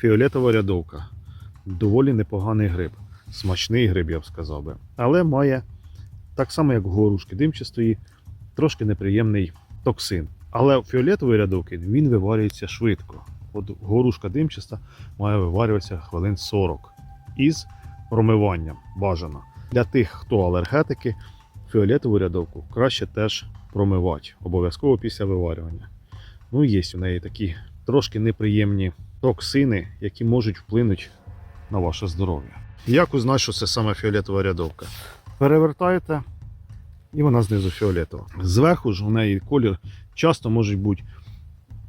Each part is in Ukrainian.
Фіолетова рядовка. Доволі непоганий гриб. Смачний гриб, я б сказав би. Але має, так само як горушки димчастої, трошки неприємний токсин. Але у фіолетової рядовки він виварюється швидко. От горушка димчаста має виварюватися хвилин 40 із промиванням бажано. Для тих, хто алергетики, фіолетову рядовку краще теж промивати, обов'язково після виварювання. Ну, є у неї такі трошки неприємні токсини, які можуть вплинути на ваше здоров'я. Як узнати, що це саме фіолетова рядовка? Перевертаєте, і вона знизу фіолетова. Зверху ж у неї колір часто може бути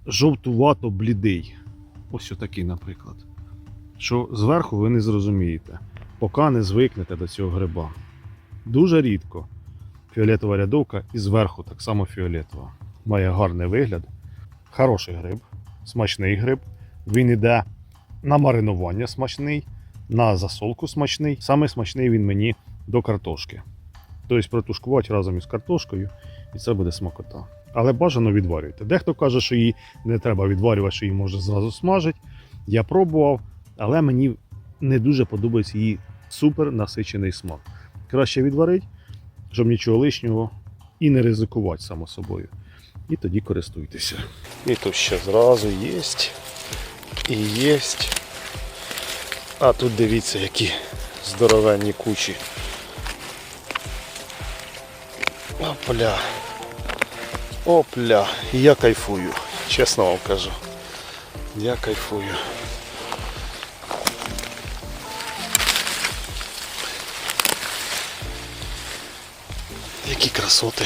жовтувато-блідий. Ось отакий, наприклад. Що зверху ви не зрозумієте, поки не звикнете до цього гриба. Дуже рідко фіолетова рядовка і зверху так само фіолетова. Має гарний вигляд. Хороший гриб, смачний гриб. Він іде на маринування смачний, на засолку смачний. Саме смачний він мені до картошки. Тобто протушкувати разом із картошкою, і це буде смакота. Але бажано відварюйте. Дехто каже, що її не треба відварювати, що її можна зразу смажити. Я пробував, але мені не дуже подобається її супер насичений смак. Краще відварити, щоб нічого лишнього і не ризикувати само собою. І тоді користуйтеся. І тут ще зразу є. І є. А тут дивіться, які здоровенні кучі. Опля. Опля. Я кайфую. Чесно вам кажу. Я кайфую. Які красоти.